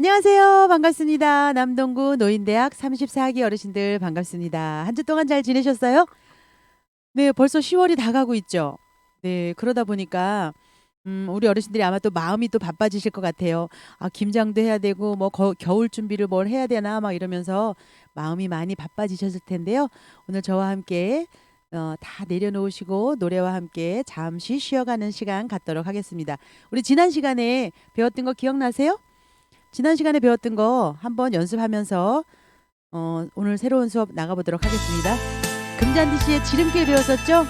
안녕하세요. 반갑습니다. 남동구 노인대학 34기 어르신들 반갑습니다. 한 주 동안 잘 지내셨어요? 네, 벌써 10월이 다 가고 있죠. 네, 그러다 보니까 음, 우리 어르신들이 아마 또 마음이 또 바빠지실 것 같아요. 아, 김장도 해야 되고 뭐 거- 겨울 준비를 뭘 해야 되나 막 이러면서 마음이 많이 바빠지셨을 텐데요. 오늘 저와 함께 어, 다 내려놓으시고 노래와 함께 잠시 쉬어가는 시간 갖도록 하겠습니다. 우리 지난 시간에 배웠던 거 기억나세요? 지난 시간에 배웠던 거 한번 연습하면서 어, 오늘 새로운 수업 나가보도록 하겠습니다. 금잔디 씨의 지름길 배웠었죠?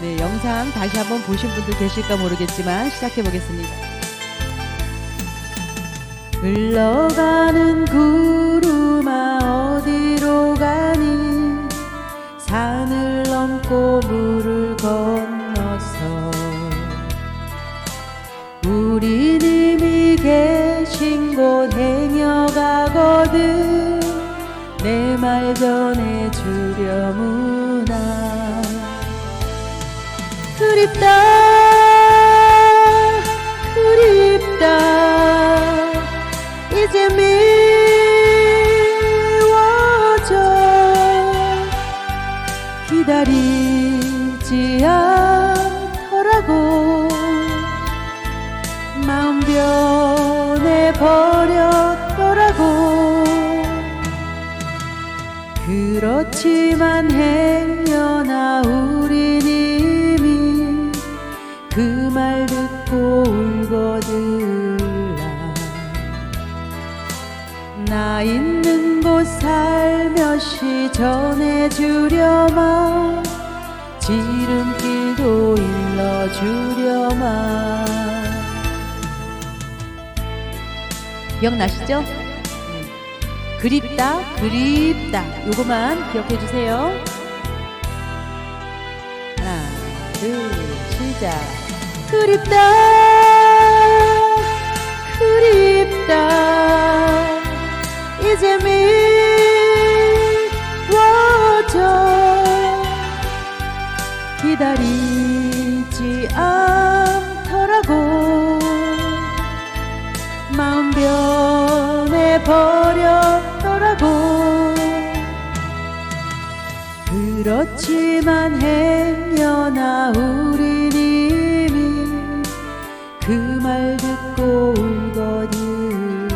네, 영상 다시 한번 보신 분들 계실까 모르겠지만 시작해 보겠습니다. 흘러가는 구름아 어디로 가니 산을 넘고 물을 건 곳 행여가거든. 내 말 전해주려무나. 그립다 그립다 그립다. 요거만 기억해 주세요. 하나 둘 시작. 그립다 그립다. 이제 미워져. 기다리 그렇지만 행여나 우리 님이 그말 듣고 울거들라.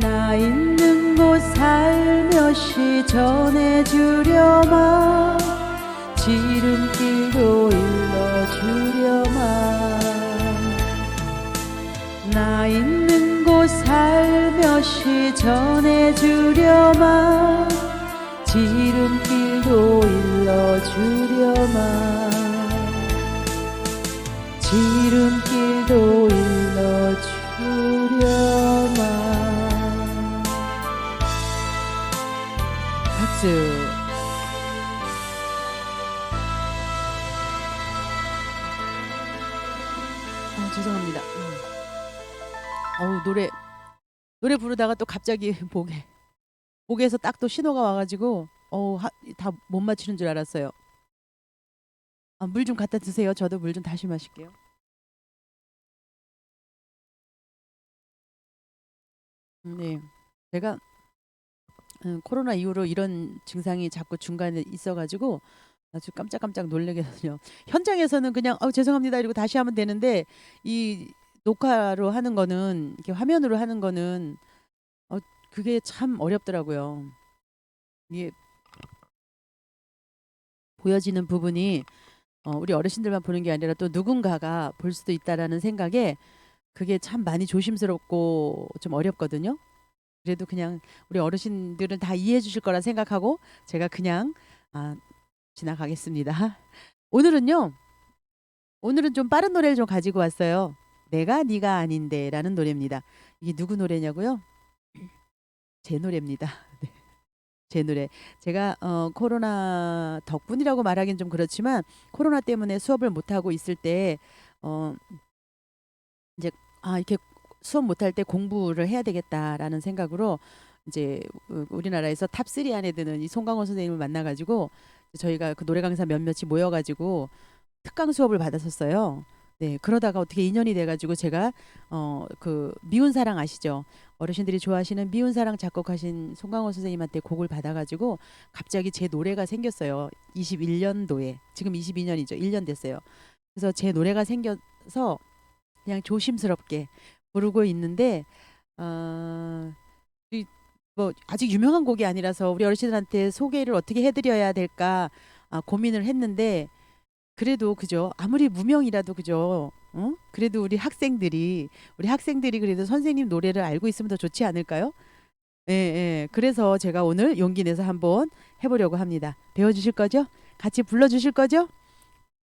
나 있는 곳 살며시 전해주려마. 지름길도 일러주려마. 나 있는 곳 살며시 전해주려마 지름길도 일러주려마 지름길도 일러주려마 박수 어, 죄송합니다. 음. 어우 노래 노래 부르다가 또 갑자기 목에 목에서 딱 또 신호가 와가지고 어우 다 못 맞추는 줄 알았어요. 아, 물 좀 갖다 드세요. 저도 물 좀 다시 마실게요. 음, 네, 제가 음, 코로나 이후로 이런 증상이 자꾸 중간에 있어가지고 아주 깜짝깜짝 놀래거든요. 현장에서는 그냥 어, 죄송합니다 이러고 다시 하면 되는데 이 녹화로 하는 거는 이렇게 화면으로 하는 거는 어, 그게 참 어렵더라고요. 이게 보여지는 부분이 어, 우리 어르신들만 보는 게 아니라 또 누군가가 볼 수도 있다라는 생각에 그게 참 많이 조심스럽고 좀 어렵거든요. 그래도 그냥 우리 어르신들은 다 이해해 주실 거라 생각하고 제가 그냥 아, 지나가겠습니다. 오늘은요. 오늘은 좀 빠른 노래를 좀 가지고 왔어요. 내가 네가 아닌데라는 노래입니다. 이게 누구 노래냐고요? 제 노래입니다. 네. 제 노래. 제가 어, 코로나 덕분이라고 말하기는 좀 그렇지만 코로나 때문에 수업을 못 하고 있을 때 어, 이제 아 이렇게 수업 못 할 때 공부를 해야 되겠다라는 생각으로 이제 우- 우리나라에서 탑3 안에 드는 이 송강호 선생님을 만나가지고 저희가 그 노래 강사 몇몇이 모여가지고 특강 수업을 받았었어요. 네, 그러다가 어떻게 인연이 돼가지고 제가 어 그 미운 사랑 아시죠? 어르신들이 좋아하시는 미운 사랑 작곡하신 송강호 선생님한테 곡을 받아가지고 갑자기 제 노래가 생겼어요. 21년도에 지금 22년이죠. 1년 됐어요. 그래서 제 노래가 생겨서 그냥 조심스럽게 부르고 있는데 어, 이, 뭐 아직 유명한 곡이 아니라서 우리 어르신들한테 소개를 어떻게 해드려야 될까 아, 고민을 했는데 그래도 그죠 아무리 무명이라도 그죠 어? 그래도 우리 학생들이 우리 학생들이 그래도 선생님 노래를 알고 있으면 더 좋지 않을까요? 예, 예. 그래서 제가 오늘 용기 내서 한번 해보려고 합니다. 배워주실 거죠? 같이 불러주실 거죠?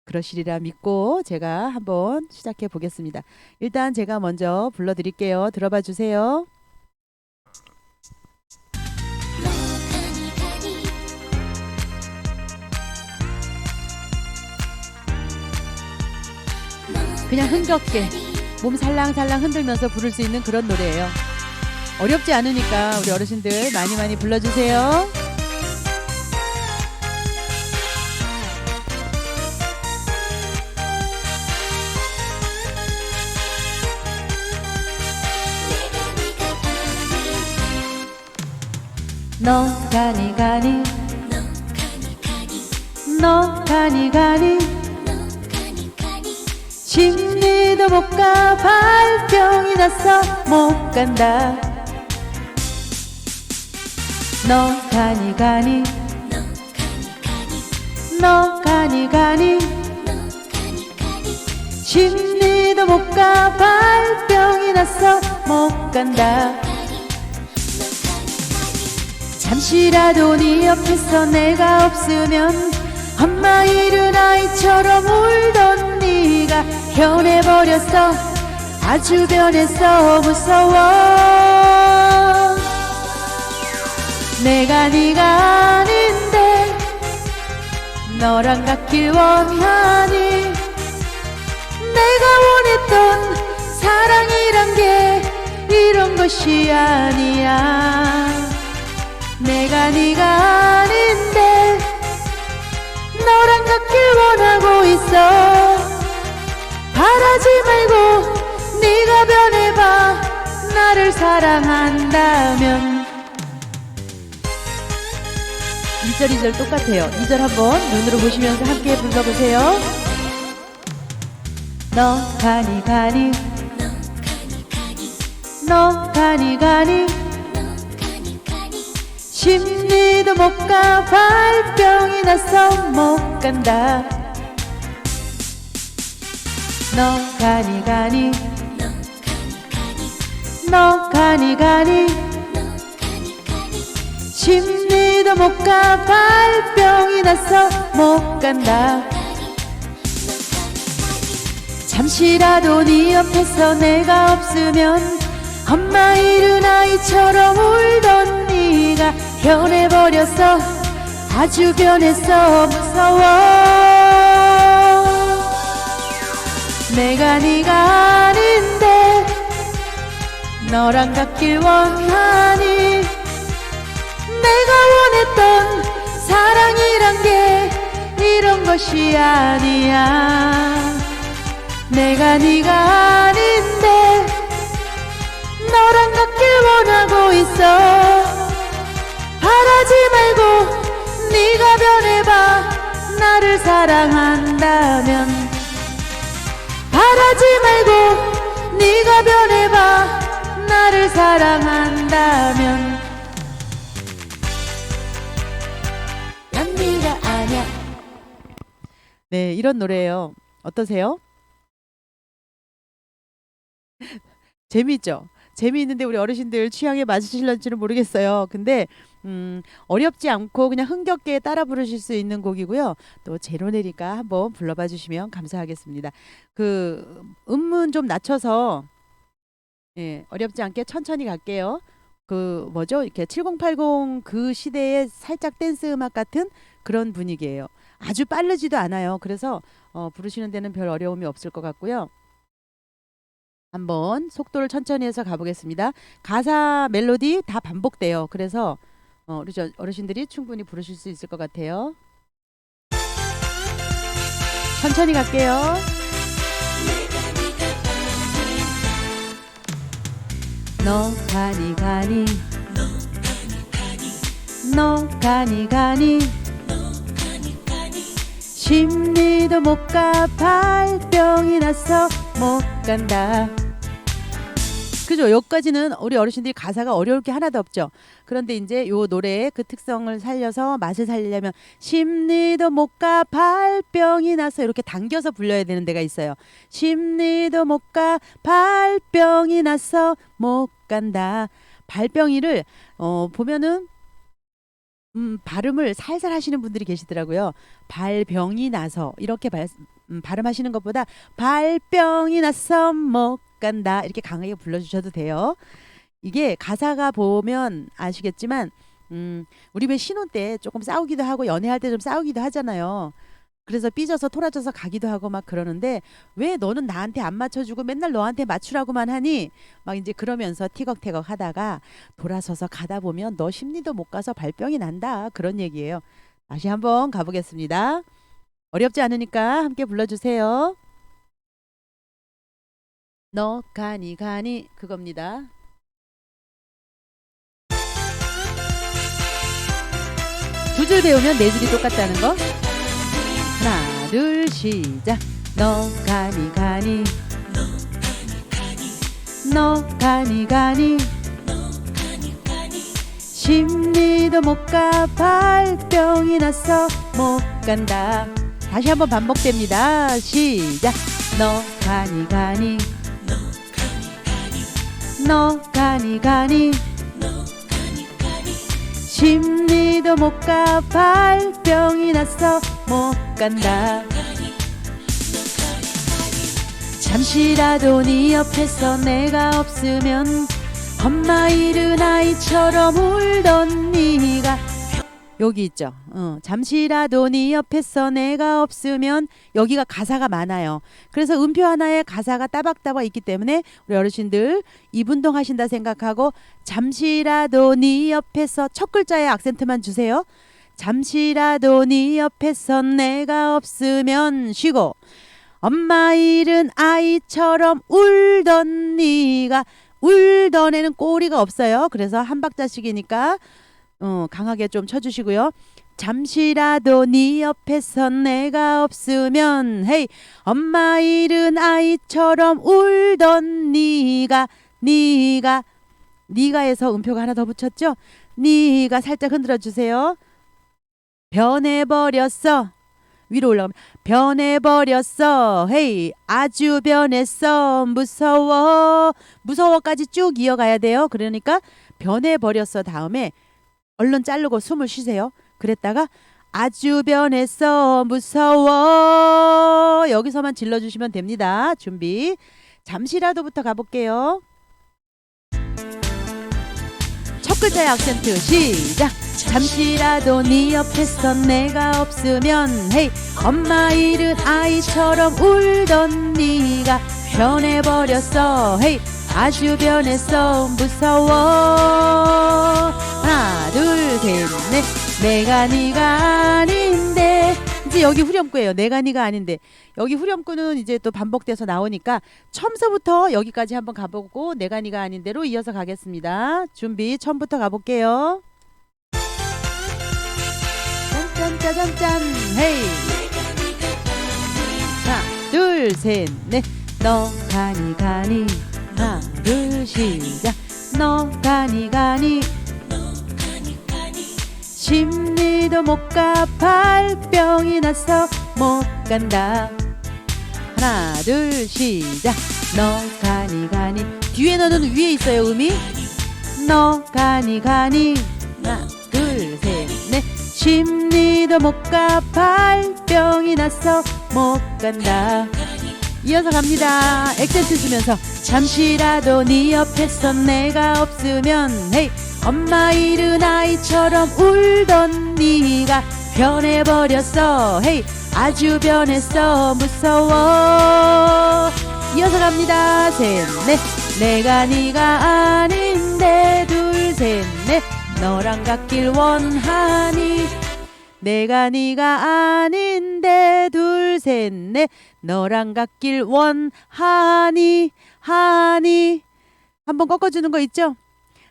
그러시리라 믿고 제가 한번 시작해 보겠습니다. 일단 제가 먼저 불러드릴게요. 들어봐 주세요. 그냥 흥겹게 몸 살랑살랑 흔들면서 부를 수 있는 그런 노래예요. 어렵지 않으니까 우리 어르신들 많이 많이 불러주세요. 너 가니 가니 너 가니 가니 심리도 못 가. 발병이 났어 못 간다. 너 가니 가니. 너 가니 가니. 심리도 못 가. 발병이 났어 못 간다. 잠시라도 네 옆에서 내가 없으면 엄마 잃은 아이처럼 울던 네가 변해버렸어. 아주 변했어 무서워. 내가 네가 아닌데 너랑 같길 원하니 내가 원했던 사랑이란 게 이런 것이 아니야. 내가 네가 아닌데 너랑 같길 원하고 있어 바라지 말고 네가 변해봐. 나를 사랑한다면. 1절 2절 똑같아요. 2절 한번 눈으로 보시면서 함께 불러보세요. 너 가니 가니. 너 가니 가니. 심리도 못 가. 발병이 나서 못 간다 너 가니 가니. 너 가니 가니. 심리도 못 가. 발병이 나서 못 간다. 잠시라도 네 옆에서 내가 없으면 엄마 잃은 아이처럼 울던 네가 변해버렸어 아주 변했어 무서워 내가 네가 아닌데 너랑 같길 원하니 내가 원했던 사랑이란 게 이런 것이 아니야. 내가 네가 아닌데 너랑 같길 원하고 있어. 바라지 말고 네가 변해봐. 나를 사랑한다면 바라지 말고 네가 변해봐 나를 사랑한다면 난 네가 아냐 네 이런 노래예요 어떠세요? 재미있죠? 재미있는데 우리 어르신들 취향에 맞으실런지는 모르겠어요. 근데 음, 어렵지 않고 그냥 흥겹게 따라 부르실 수 있는 곡이고요. 또 제로네니까 한번 불러봐 주시면 감사하겠습니다. 그 음문 좀 낮춰서 예, 어렵지 않게 천천히 갈게요. 그 뭐죠? 이렇게 7080 그 시대의 살짝 댄스 음악 같은 그런 분위기예요. 아주 빠르지도 않아요. 그래서 어, 부르시는 데는 별 어려움이 없을 것 같고요. 한번 속도를 천천히 해서 가보겠습니다. 가사 멜로디 다 반복돼요. 그래서 어, 우리 저 어르신들이 충분히 부르실 수 있을 것 같아요. 천천히 갈게요. 너 가니 가니 너 가니 가니 심리도 못 가 발병이 나서 못 간다 그죠? 여기까지는 우리 어르신들이 가사가 어려울 게 하나도 없죠. 그런데 이제 요 노래의 그 특성을 살려서 맛을 살리려면 심리도 못 가 발병이 나서 이렇게 당겨서 불려야 되는 데가 있어요. 심리도 못 가 발병이 나서 못 간다. 발병이를 어 보면은 음, 발음을 살살 하시는 분들이 계시더라고요. 발병이 나서 이렇게 발, 음, 발음하시는 것보다 발병이 나서 못 간다 이렇게 강하게 불러주셔도 돼요. 이게 가사가 보면 아시겠지만 음, 우리 왜 신혼 때 조금 싸우기도 하고 연애할 때 좀 싸우기도 하잖아요. 그래서 삐져서 토라져서 가기도 하고 막 그러는데 왜 너는 나한테 안 맞춰주고 맨날 너한테 맞추라고만 하니 막 이제 그러면서 티격태격 하다가 돌아서서 가다 보면 너 심리도 못 가서 발병이 난다 그런 얘기예요. 다시 한번 가보겠습니다. 어렵지 않으니까 함께 불러주세요. 너 가니 가니 그겁니다. 두 줄 배우면 네 줄이 똑같다는 거. 하나 둘 시작. 너 가니 가니 너 가니 가니 심리도 못 가 발병이 나서 못 간다. 다시 한번 반복됩니다. 시작. 너 가니 가니 너 가니 가니 심리도 못 가 발병이 나서 못 간다. 잠시라도 네 옆에서 내가 없으면 엄마 잃은 아이처럼 울던 네가 여기 있죠. 어, 잠시라도 네 옆에서 내가 없으면 여기가 가사가 많아요. 그래서 음표 하나에 가사가 따박따박 있기 때문에 우리 어르신들 이분동 하신다 생각하고 잠시라도 네 옆에서 첫 글자에 악센트만 주세요. 잠시라도 네 옆에서 내가 없으면 쉬고 엄마 잃은 아이처럼 울던 네가 울던 애는 꼬리가 없어요. 그래서 한 박자씩이니까 어, 강하게 좀 쳐주시고요. 잠시라도 네 옆에서 내가 없으면 헤이 엄마 잃은 아이처럼 울던 네가 네가 네가에서 음표가 하나 더 붙였죠? 네가 살짝 흔들어 주세요. 변해버렸어. 위로 올라가면 변해버렸어. 헤이 아주 변했어. 무서워. 무서워까지 쭉 이어가야 돼요. 그러니까 변해버렸어 다음에 얼른 자르고 숨을 쉬세요. 그랬다가 아주 변했어. 무서워. 여기서만 질러주시면 됩니다. 준비. 잠시라도부터 가볼게요. 첫 글자의 악센트 시작. 잠시라도 네 옆에서 내가 없으면 헤이 엄마 잃은 아이처럼 울던 네가 변해버렸어 헤이 아주 변했어 무서워. 하나 둘 셋 넷. 내가 네가 아닌데. 이제 여기 후렴구예요. 내가 네가 아닌데. 여기 후렴구는 이제 또 반복돼서 나오니까 처음서부터 여기까지 한번 가보고 내가 네가 아닌데로 이어서 가겠습니다. 준비 처음부터 가볼게요. 짠짠짜잔짠. 헤이. 하나 둘 셋 넷 너 가니 가니 하나 둘 시작. 너 가니 가니. 심리도 못 가 발병이 나서 못 간다. 하나 둘 시작. 너 가니 가니. 뒤에 너는 위에 있어요 음이? 너 가니 가니. 하나 둘 셋 넷. 심리도 못 가 발병이 나서 못 간다 이어서 갑니다. 액센트 주면서 잠시라도 네 옆에서 내가 없으면 헤이 엄마 잃은 아이처럼 울던 네가 변해버렸어. 헤이 아주 변했어. 무서워. 이어서 갑니다. 셋넷. 내가 네가 아닌데 둘 셋넷. 너랑 같길 원하니 내가 네가 아닌데 둘 셋 넷 너랑 같길 원하니 하니 한번 꺾어주는 거 있죠?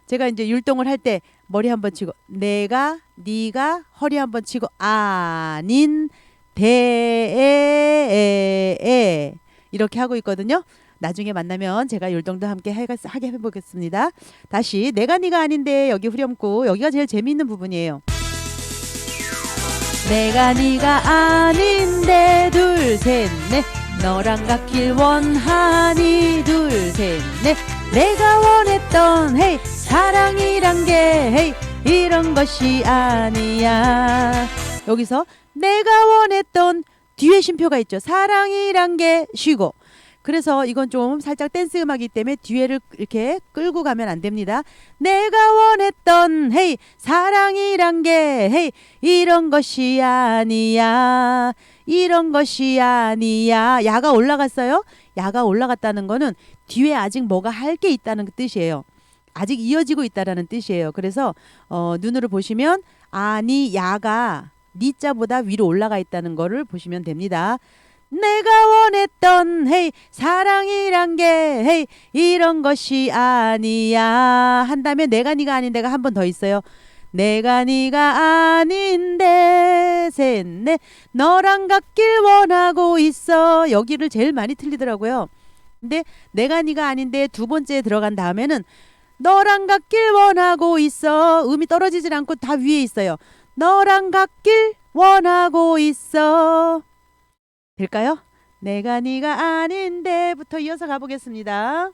제가 이제 율동을 할 때 머리 한번 치고 내가 네가 허리 한번 치고 아닌 대에 이렇게 하고 있거든요. 나중에 만나면 제가 율동도 함께 해- 하게 해보겠습니다. 다시 내가 네가 아닌데 여기 후렴구 여기가 제일 재미있는 부분이에요. 내가 네가 아닌데 둘 셋 넷. 너랑 같길 원하니 둘 셋 넷. 내가 원했던 헤이 사랑이란 게 헤이 이런 것이 아니야. 여기서 내가 원했던 뒤에 쉼표가 있죠. 사랑이란 게 쉬고 그래서 이건 좀 살짝 댄스 음악이기 때문에 뒤에를 이렇게 끌고 가면 안 됩니다. 내가 원했던 헤이 사랑이란 게 헤이 이런 것이 아니야. 이런 것이 아니야. 야가 올라갔어요. 야가 올라갔다는 거는 뒤에 아직 뭐가 할 게 있다는 그 뜻이에요. 아직 이어지고 있다라는 뜻이에요. 그래서 어, 눈으로 보시면 아니 야가 니자보다 위로 올라가 있다는 거를 보시면 됩니다. 내가 원했던 헤이 사랑이란 게 헤이 이런 것이 아니야 한 다음에 내가 네가 아닌 데가 한 번 더 있어요. 내가 네가 아닌데 셋넷 너랑 같길 원하고 있어 여기를 제일 많이 틀리더라고요. 근데 내가 네가 아닌데 두 번째 들어간 다음에는 너랑 같길 원하고 있어 음이 떨어지질 않고 다 위에 있어요. 너랑 같길 원하고 있어. 될까요? 내가 네가 아닌데부터 이어서 가보겠습니다.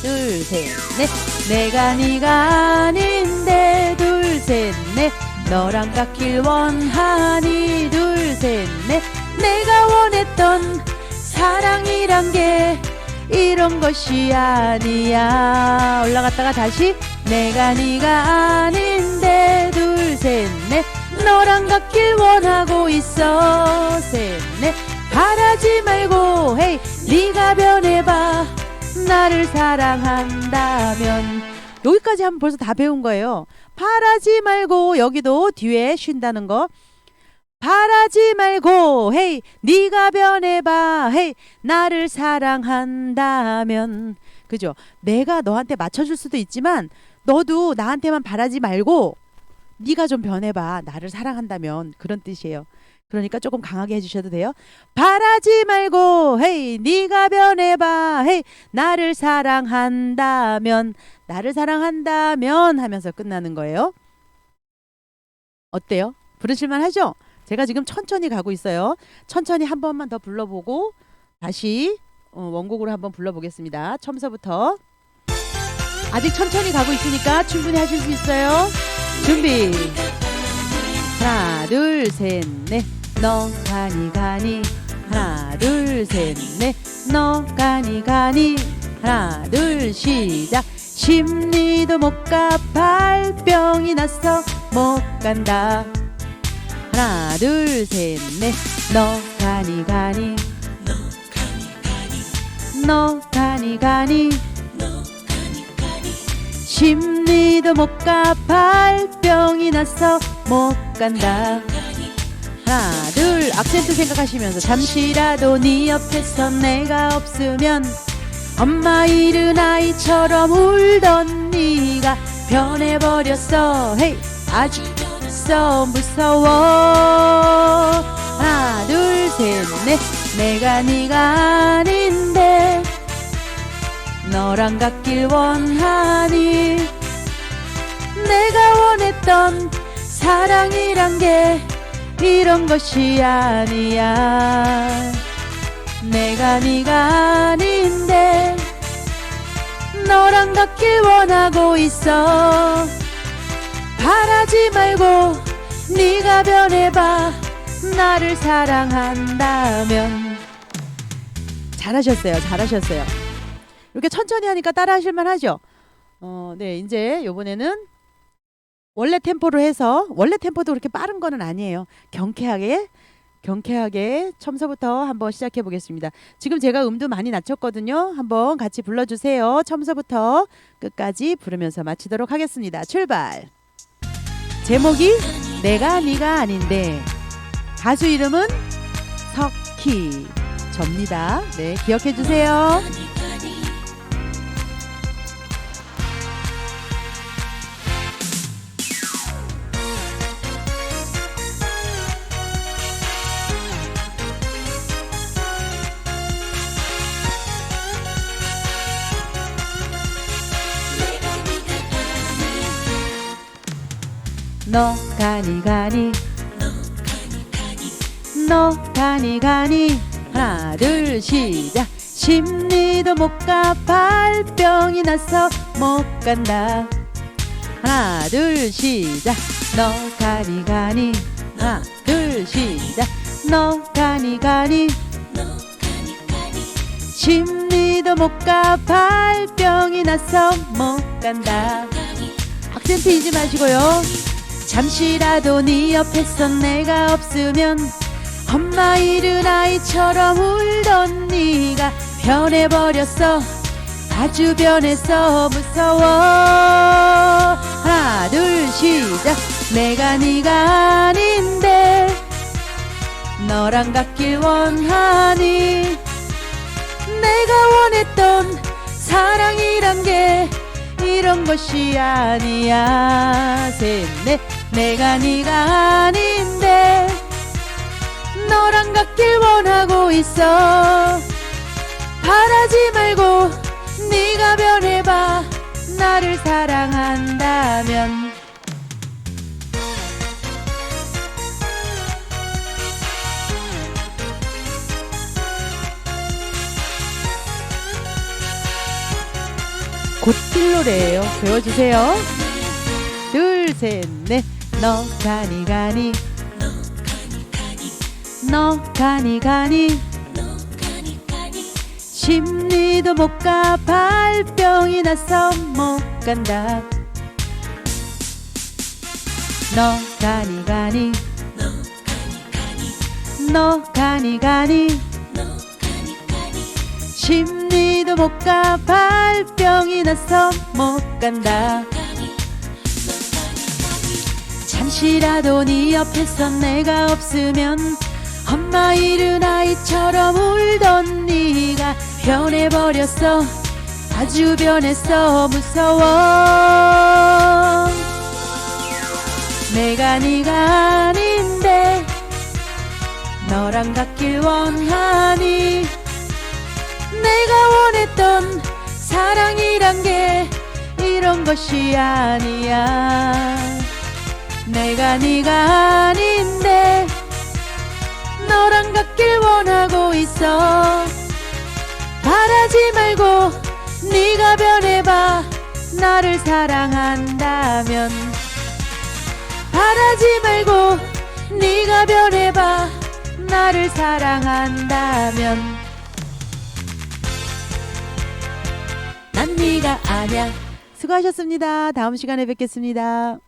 둘, 셋, 넷. 내가 네가 아닌데 둘, 셋, 넷. 너랑 같길 원하니 둘, 셋, 넷. 내가 원했던 사랑이란 게 이런 것이 아니야. 올라갔다가 다시 내가 네가 아닌데 둘, 셋, 넷. 너랑 같길 원하고 있어. 셋넷 바라지 말고 헤이 네가 변해봐. 나를 사랑한다면. 여기까지 하면 벌써 다 배운 거예요. 바라지 말고 여기도 뒤에 쉰다는 거. 바라지 말고 헤이 네가 변해봐. 헤이 나를 사랑한다면. 그죠? 내가 너한테 맞춰줄 수도 있지만 너도 나한테만 바라지 말고 네가 좀 변해봐. 나를 사랑한다면 그런 뜻이에요. 그러니까 조금 강하게 해주셔도 돼요. 바라지 말고 헤이 네가 변해봐. 헤이 나를 사랑한다면 나를 사랑한다면 하면서 끝나는 거예요. 어때요? 부르실만 하죠? 제가 지금 천천히 가고 있어요. 천천히 한 번만 더 불러보고 다시 어, 원곡으로 한번 불러보겠습니다. 처음서부터 아직 천천히 가고 있으니까 충분히 하실 수 있어요. 준비. 하나 둘 셋 넷. 너 가니 가니. 하나 둘 셋 넷. 너 가니 가니. 하나 둘 시작. 심리도 못 가 발병이 났어 못 간다. 하나 둘 셋 넷. 너 가니 가니. 너 가니 가니 심리도 못 가. 발병이 났어 못 간다. 하나 둘. 악센트 생각하시면서 잠시라도 네 옆에서 내가 없으면 엄마 잃은 아이처럼 울던 네가 변해버렸어. 헤이 아주 써 무서워. 하나 둘 셋 넷. 내가 네가 아닌데 너랑 같길 원하니 내가 원했던 사랑이란 게 이런 것이 아니야. 내가 네가 아닌데 너랑 같길 원하고 있어. 바라지 말고 네가 변해봐. 나를 사랑한다면. 잘하셨어요 잘하셨어요 이렇게 천천히 하니까 따라 하실만 하죠 어, 네 이제 요번에는 원래 템포로 해서 원래 템포도 그렇게 빠른 거는 아니에요 경쾌하게 경쾌하게 처음서부터 한번 시작해 보겠습니다. 지금 제가 음도 많이 낮췄거든요. 한번 같이 불러 주세요. 처음서부터 끝까지 부르면서 마치도록 하겠습니다. 출발. 제목이 내가 네가 아닌데 가수 이름은 석희 접니다. 네 기억해 주세요. 너 가니 가니. 너 가니 가니. 하나 둘 시작. 심리도 못 가. 발병이 나서 못 간다. 하나 둘 시작. 너 가니 가니. 하나 둘 시작. 너 가니 가니. 심리도 못 가. 발병이 나서 못 간다. 악센트 잊지 마시고요 잠시라도 네 옆에서 내가 없으면 엄마 잃은 아이처럼 울던 네가 변해버렸어. 아주 변해서 무서워. 하나 둘 시작. 내가 네가 아닌데 너랑 같길 원하니. 내가 원했던 사랑이란 게 이런 것이 아니야. 셋넷 내가 네가 아닌데 너랑 같길 원하고 있어. 바라지 말고 네가 변해봐. 나를 사랑한다면. 곧뛸 노래예요. 배워주세요. 둘 셋 넷 너 가니 가니. 너 가니 가니. 심리도 못 가. 발병이 나서 못 간다. 너 가니 가니. 너 가니 가니. 심리도 못 가. 발병이 나서 못 간다 잠시라도 네 옆에서 내가 없으면 엄마 잃은 아이처럼 울던 네가 변해버렸어. 아주 변했어. 무서워. 내가 네가 아닌데 너랑 같길 원하니. 내가 원했던 사랑이란 게 이런 것이 아니야 내가 네가 아닌데 너랑 같길 원하고 있어. 바라지 말고 네가 변해봐. 나를 사랑한다면 바라지 말고 네가 변해봐. 나를 사랑한다면 난 네가 아냐 수고하셨습니다. 다음 시간에 뵙겠습니다